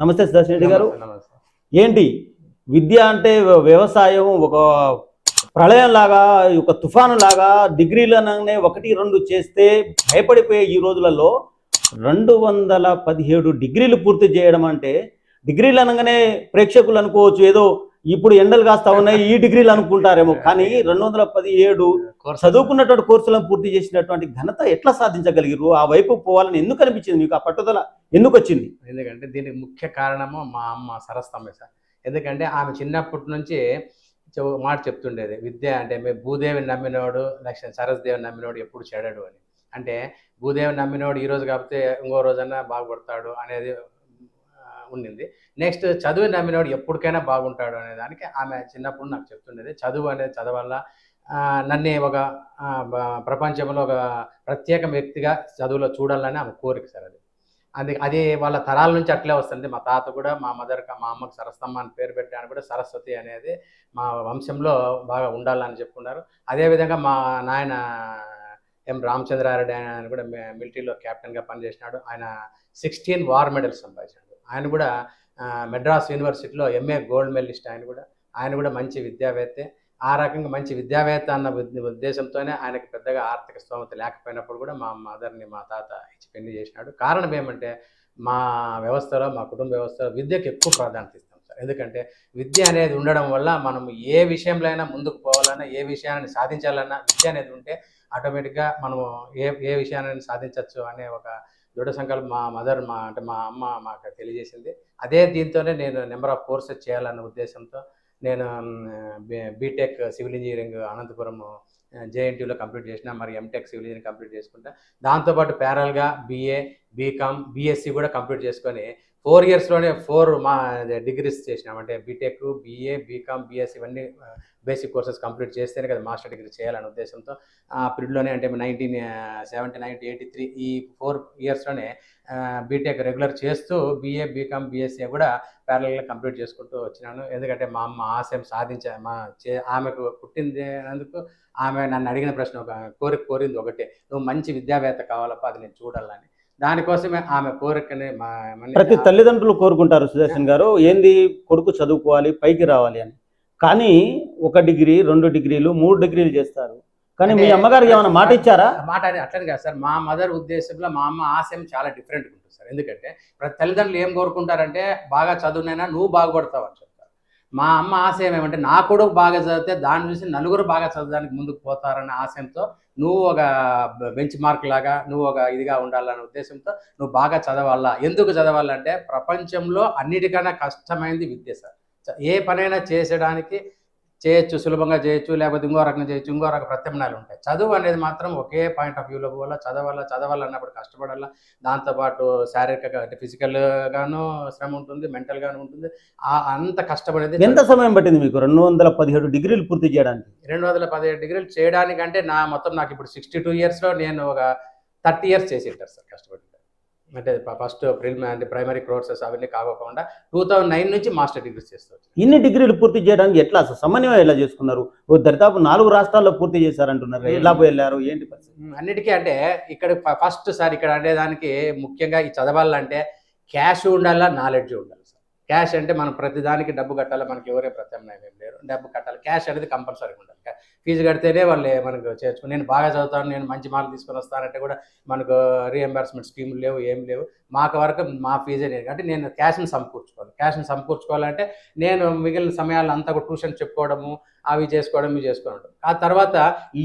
నమస్తే సుదర్శన్ రెడ్డి గారు. ఏంటి? విద్య అంటే వ్య- వ్యవసాయం ఒక ప్రళయం లాగా ఒక తుఫాను లాగా డిగ్రీలు అనగానే ఒకటి రెండు చేస్తే భయపడిపోయే ఈ రోజులలో రెండు వందల పదిహేడు డిగ్రీలు పూర్తి చేయడం అంటే డిగ్రీలు అనగానే ప్రేక్షకులు అనుకోవచ్చు. ఏదో ఇప్పుడు ఎండలు కాస్తా ఉన్నాయి ఈ డిగ్రీలు అనుకుంటారేమో. కానీ రెండు వందల పదిహేడు చదువుకున్నటువంటి కోర్సులను పూర్తి చేసినటువంటి ఘనత ఎట్లా సాధించగలిగారు ఆ వైపు పోవాలని ఎందుకు అనిపించింది మీకు? ఆ పట్టుదల ఎందుకు వచ్చింది? ఎందుకంటే దీనికి ముఖ్య కారణము మా అమ్మ సరస్తమ్మ సార్. ఎందుకంటే ఆమె చిన్నప్పటి నుంచి మాట చెప్తుండేది. విద్య అంటే మేము భూదేవిని నమ్మినోడు లక్ష్మణ సరస్దేవిని నమ్మినోడు ఎప్పుడు చెడడు అని. అంటే భూదేవిని నమ్మినోడు ఈ రోజు కాకపోతే ఇంకో రోజన్నా బాగుపడతాడు అనేది ఉండింది. నెక్స్ట్ చదువు నమ్మినవాడు ఎప్పటికైనా బాగుంటాడు అనే దానికి ఆమె చిన్నప్పుడు నాకు చెప్తుండేది. చదువు అనేది చదవల్ల నన్నే నన్ను ఒక ప్రపంచంలో ఒక ప్రత్యేక వ్యక్తిగా చదువులో చూడాలని ఆమె కోరిక సార్ అది. అది అది వాళ్ళ తరాల నుంచి అట్లే వస్తుంది. మా తాత కూడా మా మదర్ మా అమ్మకి సరస్తమ్మ అని పేరు పెట్టాను కూడా సరస్వతి అనేది మా వంశంలో బాగా ఉండాలని చెప్పుకున్నారు. అదేవిధంగా మా నాయన ఎం రామచంద్రారెడ్డి ఆయన కూడా మిలిటరీలో కెప్టెన్గా పనిచేసినాడు. ఆయన సిక్స్టీన్ వార్ మెడల్స్ సంపాదించాడు. ఆయన కూడా మెడ్రాస్ యూనివర్సిటీలో ఎంఏ గోల్డ్ మెడలిస్ట్ ఆయన కూడా. ఆయన కూడా మంచి విద్యావేత్తే. ఆ రకంగా మంచి విద్యావేత్త అన్న ఉద్దేశంతోనే ఆయనకి పెద్దగా ఆర్థిక స్తోమత లేకపోయినప్పుడు కూడా మా మదర్ని మా తాత ఇచ్చి పెళ్ళి చేసినాడు. కారణం ఏమంటే మా వ్యవస్థలో మా కుటుంబ వ్యవస్థలో విద్యకు ఎక్కువ ప్రాధాన్యత ఇస్తాం సార్. ఎందుకంటే విద్య అనేది ఉండడం వల్ల మనం ఏ విషయంలో అయినా ముందుకు పోవాలన్నా ఏ విషయాన్ని సాధించాలన్నా విద్య అనేది ఉంటే ఆటోమేటిక్గా మనము ఏ ఏ విషయాన్ని సాధించవచ్చు అనే ఒక దృఢ సంకల్పం మా మదర్ మా అంటే మా అమ్మ మాకు తెలియజేసింది. అదే దీంతోనే నేను నెంబర్ ఆఫ్ కోర్సెస్ చేయాలన్న ఉద్దేశంతో నేను బీటెక్ సివిల్ ఇంజనీరింగ్ అనంతపురం జేఎన్టీయూలో కంప్లీట్ చేసిన మరి ఎంటెక్ సివిల్ ఇంజనీరింగ్ కంప్లీట్ చేసుకుంటా. దాంతోపాటు ప్యారల్గా బీఏ బీకామ్ బీఎస్సీ కూడా కంప్లీట్ చేసుకొని ఫోర్ ఇయర్స్లోనే ఫోర్ మా డిగ్రీస్ చేసినాం. అంటే బీటెక్ బీఏ బీకామ్ బీఎస్ ఇవన్నీ బేసిక్ కోర్సెస్ కంప్లీట్ చేస్తేనే కదా మాస్టర్ డిగ్రీ చేయాలనే ఉద్దేశంతో ఆ పీరియడ్లోనే అంటే nineteen seventy ninety eighty three ఈ ఫోర్ ఇయర్స్లోనే బీటెక్ రెగ్యులర్ చేస్తూ బీఏ బీకామ్ బీఎస్సీ కూడా ప్యారల్గా కంప్లీట్ చేసుకుంటూ వచ్చినాను. ఎందుకంటే మా అమ్మ ఆశయం సాధించా మా చే ఆమెకు పుట్టినందుకు ఆమె నన్ను అడిగిన ప్రశ్న ఒక కోరిక కోరింది ఒకటే. నువ్వు మంచి విద్యావేత్త కావాలప్ప అది నేను చూడాలని. దానికోసమే ఆమె కోరికని ప్రతి తల్లిదండ్రులు కోరుకుంటారు సుదర్శన్ గారు. ఏంది? కొడుకు చదువుకోవాలి పైకి రావాలి అని. కానీ ఒక డిగ్రీ రెండు డిగ్రీలు మూడు డిగ్రీలు చేస్తారు. కానీ మీ అమ్మగారికి ఏమైనా మాట ఇచ్చారా? మాట అట్లని కాదు సార్. మా మదర్ ఉద్దేశంలో మా అమ్మ ఆశయం చాలా డిఫరెంట్గా ఉంటుంది సార్. ఎందుకంటే ప్రతి తల్లిదండ్రులు ఏం కోరుకుంటారంటే బాగా చదువునైనా నువ్వు బాగుపడతావు అని మా అమ్మ ఆశయం ఏమంటే నా కొడుకు బాగా చదివితే దాన్ని చూసి నలుగురు బాగా చదవడానికి ముందుకు పోతారనే ఆశయంతో నువ్వు ఒక బెంచ్ మార్క్ లాగా నువ్వు ఒక ఇదిగా ఉండాలనే ఉద్దేశంతో నువ్వు బాగా చదవాలా? ఎందుకు చదవాలంటే ప్రపంచంలో అన్నిటికన్నా కష్టమైనది విద్య సార్. ఏ పనైనా చేసడానికి చేయొచ్చు సులభంగా చేయొచ్చు లేకపోతే ఇంకో రకంగా చేయొచ్చు ఇంకో రకం ప్రత్యామ్నాయాలు ఉంటాయి. చదువు అనేది మాత్రం ఒకే పాయింట్ ఆఫ్ వ్యూలో పోవాలా? చదవాలా? చదవాలన్నప్పుడు కష్టపడాలా? దాంతోపాటు శారీరక అంటే ఫిజికల్ గాను శ్రమ ఉంటుంది మెంటల్ గాను ఉంటుంది. ఆ అంత కష్టపడేది ఎంత సమయం పట్టింది మీకు? రెండు వందల పదిహేడు డిగ్రీలు పూర్తి చేయడానికి. రెండు వందల పదిహేడు డిగ్రీలు చేయడానికంటే నా మొత్తం నాకు ఇప్పుడు సిక్స్టీ టూ ఇయర్స్లో నేను ఒక థర్టీ ఇయర్స్ చేసి ఉంటారు సార్ కష్టపడి. అంటే ఫస్ట్ ప్రిలిమ్ అంటే ప్రైమరీ కోర్సెస్ అవన్నీ కాకోకుండా టూ థౌజండ్ నైన్ నుంచి మాస్టర్ డిగ్రీస్ చేస్తూ వచ్చాను. ఇన్ని డిగ్రీలు పూర్తి చేయడానికి ఎట్లా సమన్వయం ఎలా చేసుకున్నారు? దరిదాపు నాలుగు రాష్ట్రాల్లో పూర్తి చేశారంటున్నారు. ఎలా వెళ్ళారు? ఏంటి అన్నిటికీ అంటే ఇక్కడ ఫస్ట్ సార్ ఇక్కడ అనేదానికి ముఖ్యంగా ఈ చదవాలంటే క్యాష్ ఉండాలా? నాలెడ్జ్ ఉండాలి? క్యాష్ అంటే మనం ప్రతిదానికి డబ్బు కట్టాలి? మనకి ఎవరే ప్రత్యామ్నాయం ఏం లేరు. డబ్బు కట్టాలి. క్యాష్ అనేది కంపల్సరీగా ఉండాలి. ఫీజు కడితేనే వాళ్ళు మనకు చేర్చుకుని నేను బాగా చదువుతాను నేను మంచి మార్కులు తీసుకొని వస్తానంటే కూడా మనకు రీఎంబర్స్మెంట్ స్కీములు లేవు ఏం లేవు. మాకు వరకు మా ఫీజే లేదు. అంటే నేను క్యాష్ని సమకూర్చుకోవాలి. క్యాష్ని సమకూర్చుకోవాలంటే నేను మిగిలిన సమయాల్లో అంతా కూడా ట్యూషన్ చెప్పుకోవడము అవి చేసుకోవడం ఇవి చేసుకోవడం ఆ తర్వాత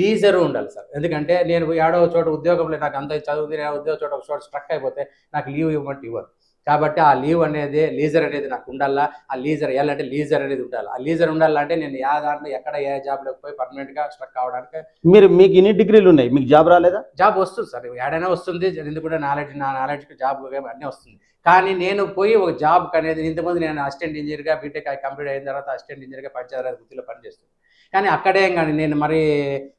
లీజర్ ఉండాలి సార్. ఎందుకంటే నేను ఏడవ చోట ఉద్యోగంలో నాకు అంత చదువుంది ఉద్యోగ చోట ఒక చోట స్ట్రక్ అయిపోతే నాకు లీవ్ ఇవ్వమంటే ఇవ్వరు. కాబట్టి ఆ లీవ్ అనేది లీజర్ అనేది నాకు ఉండాలా? ఆ లీజర్ అంటే లీజర్ అనేది ఉండాలి? ఆ లీజర్ ఉండాలంటే నేను యా దాంట్లో ఎక్కడ ఏ జాబ్లోకి పోయి పర్మనెంట్గా స్ట్రక్ అవడానికి మీరు మీకు ఇన్ని డిగ్రీలు ఉన్నాయి మీకు జాబ్ రాలేదా? జాబ్ వస్తుంది సార్. ఏడైనా వస్తుంది ఎందుకంటే నాలెడ్జ్ నా నాలెడ్జ్కి జాబ్ అన్నీ వస్తుంది. కానీ నేను పోయి ఒక జాబ్కి అనేది ఇంతకుముందు నేను అసిస్టెంట్ ఇంజనీర్గా బీటెక్ కంప్లీట్ అయిన తర్వాత అసిస్టెంట్ ఇంజనీర్గా పంచాయతీ వృత్తిలో పనిచేస్తాను కానీ అక్కడేం కానీ నేను మరి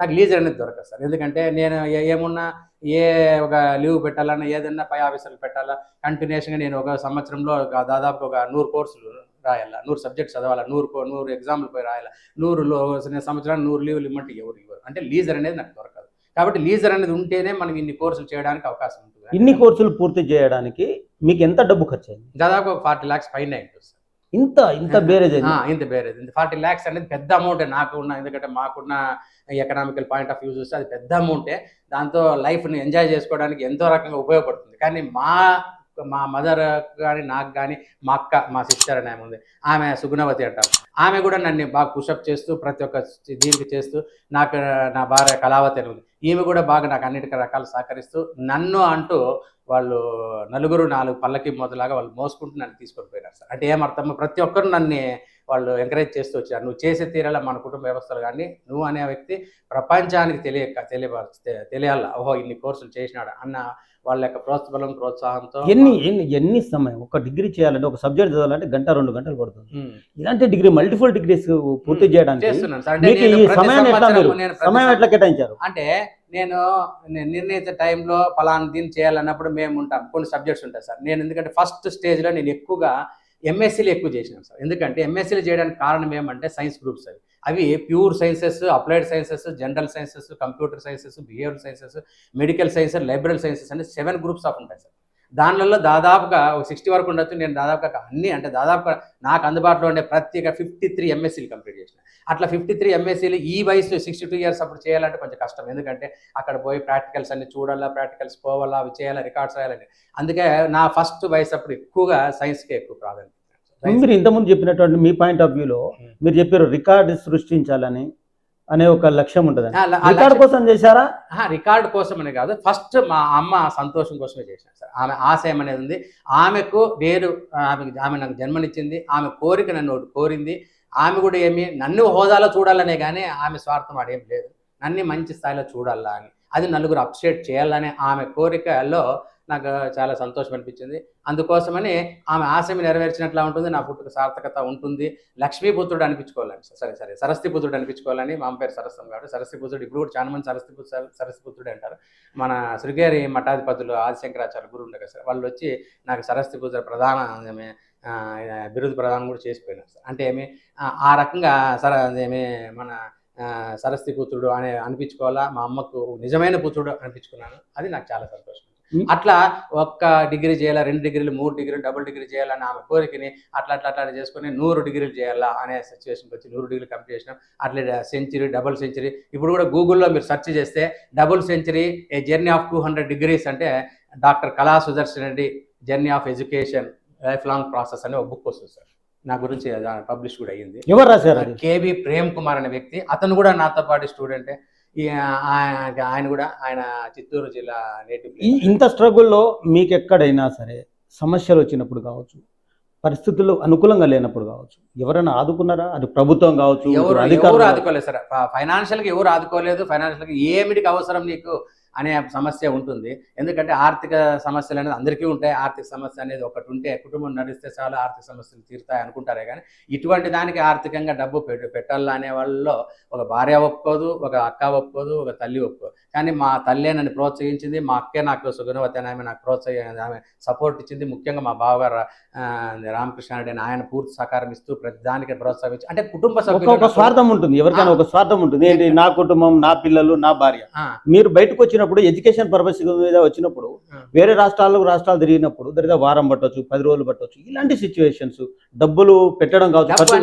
నాకు లీజర్ అనేది దొరకదు సార్. ఎందుకంటే నేను ఏమున్నా ఏ ఒక లీవ్ పెట్టాలన్నా ఏదన్నా పై ఆఫీసర్కి పెట్టాలా? కంటిన్యూషన్గా నేను ఒక సంవత్సరంలో ఒక దాదాపు ఒక నూరు కోర్సులు రాయాలా? నూరు సబ్జెక్ట్స్ చదవాలా? నూరు నూరు ఎగ్జామ్లు పోయి రాయాలా? నూరు లో సంవత్సరానికి నూరు లీవ్లు ఇమ్మంటే ఎవరు ఇవ్వరు? అంటే లీజర్ అనేది నాకు దొరకదు. కాబట్టి లీజర్ అనేది ఉంటేనే మనం ఇన్ని కోర్సులు చేయడానికి అవకాశం ఉంటుంది. ఇన్ని కోర్సులు పూర్తి చేయడానికి మీకు ఎంత డబ్బు ఖర్చు అయింది దాదాపు ఫార్టీ ల్యాక్స్ పైన సార్. ఇంత ఇంత బేరేజ్ ఇంత వేరే ఇంత ఫార్టీ ల్యాక్స్ అనేది పెద్ద అమౌంట్ నాకు ఉన్న ఎందుకంటే మాకున్న ఎకనామికల్ పాయింట్ ఆఫ్ వ్యూ చూస్తే అది పెద్ద అమౌంటే దాంతో లైఫ్ని ఎంజాయ్ చేసుకోవడానికి ఎంతో రకంగా ఉపయోగపడుతుంది. కానీ మా మా మదర్ కానీ నాకు కానీ మా అక్క మా సిస్టర్ అని ఆమె ఉంది. ఆమె సుగుణవతి అంటారు. ఆమె కూడా నన్ను బాగా పుషప్ చేస్తూ ప్రతి ఒక్క దీనికి చేస్తూ నాకు నా భార్య కళావతి అని ఉంది. ఈమె కూడా బాగా నాకు అన్నిటి రకాలు సహకరిస్తూ నన్ను అంటూ వాళ్ళు నలుగురు నాలుగు పల్లకి మొదలాగా వాళ్ళు మోసుకుంటూ నన్ను తీసుకొని పోయినారు సార్ అంటే ఏమర్థం ప్రతి ఒక్కరు నన్ను వాళ్ళు ఎంకరేజ్ చేస్తూ వచ్చారు. నువ్వు చేసే తీరాల మన కుటుంబ వ్యవస్థలు కానీ నువ్వు అనే వ్యక్తి ప్రపంచానికి తెలియక తెలియ తెలియాల? ఓహో ఇన్ని కోర్సులు చేసినాడు అన్న వాళ్ళ యొక్క ప్రోత్సాహం ప్రోత్సాహంతో ఎన్ని ఎన్ని ఎన్ని సమయం ఒక డిగ్రీ చేయాలంటే ఒక సబ్జెక్ట్ చదవాలంటే గంట రెండు గంటలు పడుతుంది. ఇలాంటి డిగ్రీ మల్టిపుల్ డిగ్రీస్ పూర్తి చేయడానికి సమయం ఎట్లా కేటాయించారు? అంటే నేను నేను నిర్ణయిత టైంలో పలానా దీన్ని చేయాలన్నప్పుడు మేము ఉంటాం. కొన్ని సబ్జెక్ట్స్ ఉంటాయి సార్. నేను ఎందుకంటే ఫస్ట్ స్టేజ్లో నేను ఎక్కువగా ఎంఎస్సీలు ఎక్కువ చేసినాం సార్. ఎందుకంటే ఎంఎస్సీలు చేయడానికి కారణం ఏమంటే సైన్స్ గ్రూప్స్ అవి. అవి pure sciences applied sciences general sciences computer sciences behaviour sciences medical sciences library sciences అని సెవెన్ గ్రూప్స్ ఆఫ్ ఉంటాయి సార్. దానిలో దాదాపుగా ఒక సిక్స్టీ వరకు ఉండొచ్చు. నేను దాదాపుగా అన్ని అంటే దాదాపుగా నాకు అందుబాటులో ఉండే ప్రత్యేక ఫిఫ్టీ త్రీ ఎంఎస్సీలు కంప్లీట్ చేసిన. అట్లా ఫిఫ్టీ త్రీ ఎంఎస్సీలు ఈ వయసు సిక్స్టీ టూ ఇయర్స్ అప్పుడు చేయాలంటే కొంచెం కష్టం. ఎందుకంటే అక్కడ పోయి ప్రాక్టికల్స్ అన్ని చూడాలా ప్రాక్టికల్స్ పోవాలా అవి చేయాలా రికార్డ్స్ రాయాలని. అందుకే నా ఫస్ట్ వయసు అప్పుడు ఎక్కువగా సైన్స్కే ఎక్కువ ప్రాధాన్యత. మీరు ఇంతకుముందు చెప్పినటువంటి మీ పాయింట్ ఆఫ్ వ్యూలో. మీరు చెప్పారు రికార్డు సృష్టించాలని అనే ఒక లక్ష్యం ఉంటుంది రికార్డు కోసం చేశారా? రికార్డు కోసం అని కాదు. ఫస్ట్ మా అమ్మ సంతోషం కోసమే చేసిన సార్. ఆమె ఆశయం అనేది ఉంది. ఆమెకు నేను ఆమెకు ఆమె నాకు జన్మనిచ్చింది. ఆమె కోరిక నన్ను ఒకటి కోరింది. ఆమె కూడా ఏమి నన్ను హోదాలో చూడాలనే కానీ ఆమె స్వార్థం ఆడేం లేదు. నన్ను మంచి స్థాయిలో చూడాలా అని. అది నలుగురు అప్స్టేట్ చేయాలనే ఆమె కోరికలో నాకు చాలా సంతోషం అనిపించింది. అందుకోసమని ఆమె ఆశమి నెరవేర్చినట్లా ఉంటుంది నా పుట్టుక సార్థకత ఉంటుంది. లక్ష్మీపుత్రుడు అనిపించుకోవాలని సరే. సరే సరస్వతిపుత్రుడు అనిపించుకోవాలని మా పేరు సరస్వం కాబట్టి సరస్వతిపుత్రుడు ఇప్పుడు కూడా చాలా మంది సరస్వతి సరస్వతిపుత్రుడు అంటారు. మన శృంగేరి మఠాధిపతులు ఆదిశంకరాచార్య గురువు ఉండగా సార్ వాళ్ళు వచ్చి నాకు సరస్వతిపుత్రుడు ప్రధాన బిరుదు ప్రదానం కూడా చేసిపోయినారు సార్. అంటే ఏమి ఆ, రకంగా సరే ఏమి మన సరస్వతి పుత్రుడు అనే అనిపించుకోవాలా? మా అమ్మకు నిజమైన పుత్రుడు అనిపించుకున్నాను. అది నాకు చాలా సంతోషం. అట్లా ఒక్క డిగ్రీ చేయాలా? రెండు డిగ్రీలు మూడు డిగ్రీలు డబుల్ డిగ్రీ చేయాలని ఆమె కోరికని అట్లా అట్లా అట్లా చేసుకుని నూరు డిగ్రీలు చేయాలా అనే సిచ్యువేషన్కి వచ్చి నూరు డిగ్రీలు కంప్లీట్ చేసినాం అట్లా సెంచరీ డబుల్ సెంచరీ. ఇప్పుడు కూడా గూగుల్లో మీరు సెర్చ్ చేస్తే double century a journey of two hundred degrees అంటే doctor Kala Sudarshan Reddy journey of education life long process అనే ఒక బుక్ వస్తుంది సార్. నా గురించి పబ్లిష్ కూడా అయ్యింది. ఎవరు రాశారు కేవి ప్రేమ్ కుమార్ అనే వ్యక్తి. అతను కూడా నాతో పాటు స్టూడెంటే. ఆయన కూడా ఆయన చిత్తూరు జిల్లా నేటివ్ ఈ- ఇంత స్ట్రగుల్లో మీకు ఎక్కడైనా సరే సమస్యలు వచ్చినప్పుడు కావచ్చు పరిస్థితులు అనుకూలంగా లేనప్పుడు కావచ్చు ఎవరైనా ఆదుకున్నారా? అది ప్రభుత్వం కావచ్చు ఎవరు ఆదుకోలేదు సార్. ఫైనాన్షియల్గా ఎవరు ఆదుకోలేదు. ఫైనాన్షియల్గా ఏమిటికి అవసరం నీకు? అనే సమస్య ఉంటుంది. ఎందుకంటే ఆర్థిక సమస్యలు అనేది అందరికీ ఉంటాయి. ఆర్థిక సమస్య అనేది ఒకటి ఉంటే కుటుంబం నడిస్తే చాలా ఆర్థిక సమస్యలు తీరుతాయి అనుకుంటారే కానీ ఇటువంటి దానికి ఆర్థికంగా డబ్బు పెట్ట పెట్టాలా అనే వాళ్ళలో ఒక భార్య ఒప్పుకోదు ఒక అక్క ఒప్పుకోదు ఒక తల్లి ఒప్పుకోదు కానీ మా తల్లే నన్ను ప్రోత్సహించింది మా అక్కే నాకు సుగుణవతి అని ఆమె నాకు ప్రోత్సహి ఆమె సపోర్ట్ ఇచ్చింది. ముఖ్యంగా మా బావగారు రామకృష్ణారెడ్డి అని ఆయన పూర్తి సహకారం ఇస్తూ ప్రతి దానికి ప్రోత్సహించి అంటే కుటుంబ ఒక స్వార్థం ఉంటుంది. ఎవరికైనా ఒక స్వార్థం ఉంటుంది. ఏంటి? నా కుటుంబం నా పిల్లలు నా భార్య. మీరు బయటకు వచ్చినప్పుడు ఎడ్యుకేషన్ పర్పస్ మీద వచ్చినప్పుడు. వేరే రాష్ట్రాలకు రాష్ట్రాలు తిరిగినప్పుడు దరిదా వారం పట్టొచ్చు పది రోజులు పట్టొచ్చు ఇలాంటి సిచ్యువేషన్స్ డబ్బులు పెట్టడం కావచ్చు ఖర్చు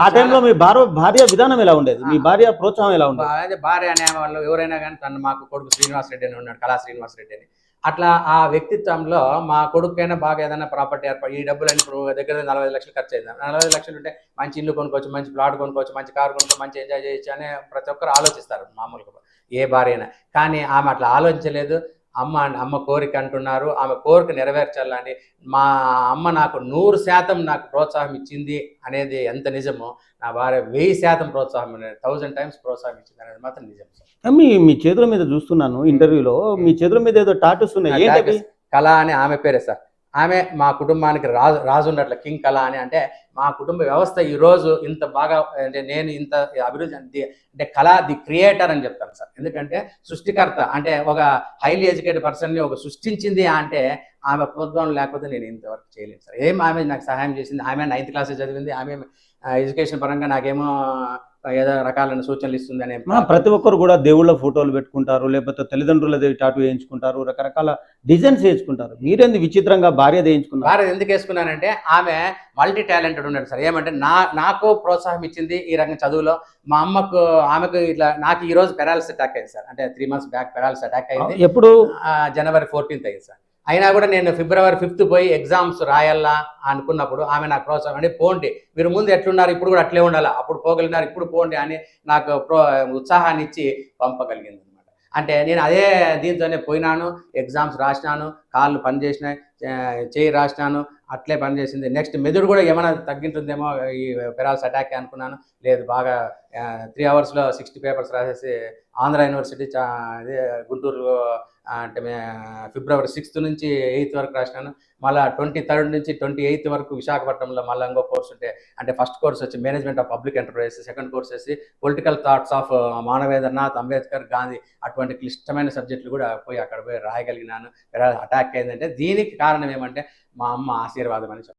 ఆ టైంలో మీ భార్య భార్య విధానం ఎలా ఉండేది మీ. భార్య ప్రోత్సాహం ఎలా ఉండేది భార్య అనే వాళ్ళు ఎవరైనా కానీ తను మాకు కొడుకు శ్రీనివాస్ రెడ్డి అని ఉన్నాడు కళా శ్రీనివాస్ రెడ్డి అని అట్లా ఆ వ్యక్తిత్వంలో మా కొడుకైనా బాగా ఏదైనా ప్రాపర్టీ ఏర్పాటు ఈ డబ్బులు ఇప్పుడు దగ్గర నలభై లక్షలు ఖర్చు అయింది నలభై లక్షలు ఉంటే మంచి ఇల్లు కొనుక్కోవచ్చు మంచి ప్లాట్ కొనుక్కోవచ్చు మంచి కారు కొనుక్కో మంచి ఎంజాయ్ చేయొచ్చు అనే ప్రతి ఒక్కరు ఆలోచిస్తారు మామూలుగా. ఏ భార్య అయినా. కానీ ఆమె అట్లా ఆలోచించలేదు. అమ్మ అమ్మ కోరిక అంటున్నారు ఆమె కోరిక నెరవేర్చాలని మా అమ్మ నాకు నూరు శాతం నాకు ప్రోత్సాహం ఇచ్చింది అనేది ఎంత నిజమో నా భార్య వెయ్యి శాతం ప్రోత్సాహం థౌజండ్ టైమ్స్ ప్రోత్సాహం ఇచ్చింది అనేది మాత్రం నిజం మీ మీ చేతుల మీద చూస్తున్నాను ఇంటర్వ్యూలో. మీ చేతుల మీద ఏదో టాటూస్ ఉన్నాయి? కళ అని ఆమె పేరే సార్. ఆమె మా కుటుంబానికి రాజు రాజు ఉన్నట్లు కింగ్ కళ అని అంటే మా కుటుంబ వ్యవస్థ ఈరోజు ఇంత బాగా అంటే నేను ఇంత అభివృద్ధి అంటే- అంటే కళ ది క్రియేటర్ అని చెప్తాను సార్. ఎందుకంటే సృష్టికర్త అంటే ఒక హైలీ ఎడ్యుకేటెడ్ పర్సన్ని ఒక సృష్టించింది అంటే ఆమె ప్రోద్బలం లేకపోతే నేను ఇంతవరకు చేయలేను సార్. ఏం ఆమె నాకు సహాయం చేసింది? ఆమె నైన్త్ క్లాస్ చదివింది ఆమె ఎడ్యుకేషన్ పరంగా నాకేమో ఏదో రకాలైన సూచనలు ఇస్తుంది అనే మా ప్రతి ఒక్కరు కూడా దేవుళ్ళ ఫోటోలు పెట్టుకుంటారు లేకపోతే తల్లిదండ్రులది టాటూ వేయించుకుంటారు రకరకాల డిజైన్స్ వేయించుకుంటారు. మీరేంది విచిత్రంగా భార్య వేయించుకున్నారు? భారత్ ఎందుకు వేసుకున్నానంటే ఆమె మల్టీ టాలెంటెడ్ ఉన్నాడు సార్. ఏమంటే నా నాకు ప్రోత్సాహం ఇచ్చింది ఈ రంగం చదువులో. మా అమ్మకు ఆమెకు ఇట్లా నాకు ఈ రోజు పెరాలిస్ అటాక్ అయింది సార్. అంటే three months back paralysis attack అయింది. ఎప్పుడు? జనవరి ఫోర్టీన్త్ అయింది సార్. అయినా కూడా నేను ఫిబ్రవరి ఫిఫ్త్ పోయి ఎగ్జామ్స్ రాయాలా అనుకున్నప్పుడు ఆమె నాకు ప్రోత్సాహం అండి పోండి మీరు ముందు ఎట్లున్నారు ఇప్పుడు కూడా అట్లే ఉండాలా? అప్పుడు పోగలిగినారు ఇప్పుడు పోండి అని నాకు ప్రో ఉత్సాహాన్ని ఇచ్చి పంపగలిగింది అనమాట అంటే నేను అదే దీంతోనే పోయినాను ఎగ్జామ్స్ రాసినాను కాళ్ళు పని చేసినాయి చేయి రాసినాను అట్లే పనిచేసింది. నెక్స్ట్ మెదడు కూడా ఏమైనా తగ్గింటుందేమో ఈ పెరాల్స్ అటాక్ అనుకున్నాను. లేదు బాగా త్రీ అవర్స్లో సిక్స్టీ పేపర్స్ రాసేసి ఆంధ్ర యూనివర్సిటీ చా ఇది గుంటూరు అంటే ఫిబ్రవరి సిక్స్త్ నుంచి ఎయిత్ వరకు రాసినాను. మళ్ళీ ట్వంటీ థర్డ్ నుంచి ట్వంటీ ఎయిత్ వరకు విశాఖపట్నంలో మళ్ళీ ఇంకో కోర్స్ ఉంటే అంటే ఫస్ట్ కోర్స్ వచ్చి management of public enterprises second course వచ్చి political thoughts of Manavendranath Ambedkar Gandhi అటువంటి క్లిష్టమైన సబ్జెక్టులు కూడా పోయి అక్కడ పోయి రాయగలిగినాను. అటాక్ అయిందంటే దీనికి కారణం ఏమంటే మా అమ్మ ఆశీర్వాదం అని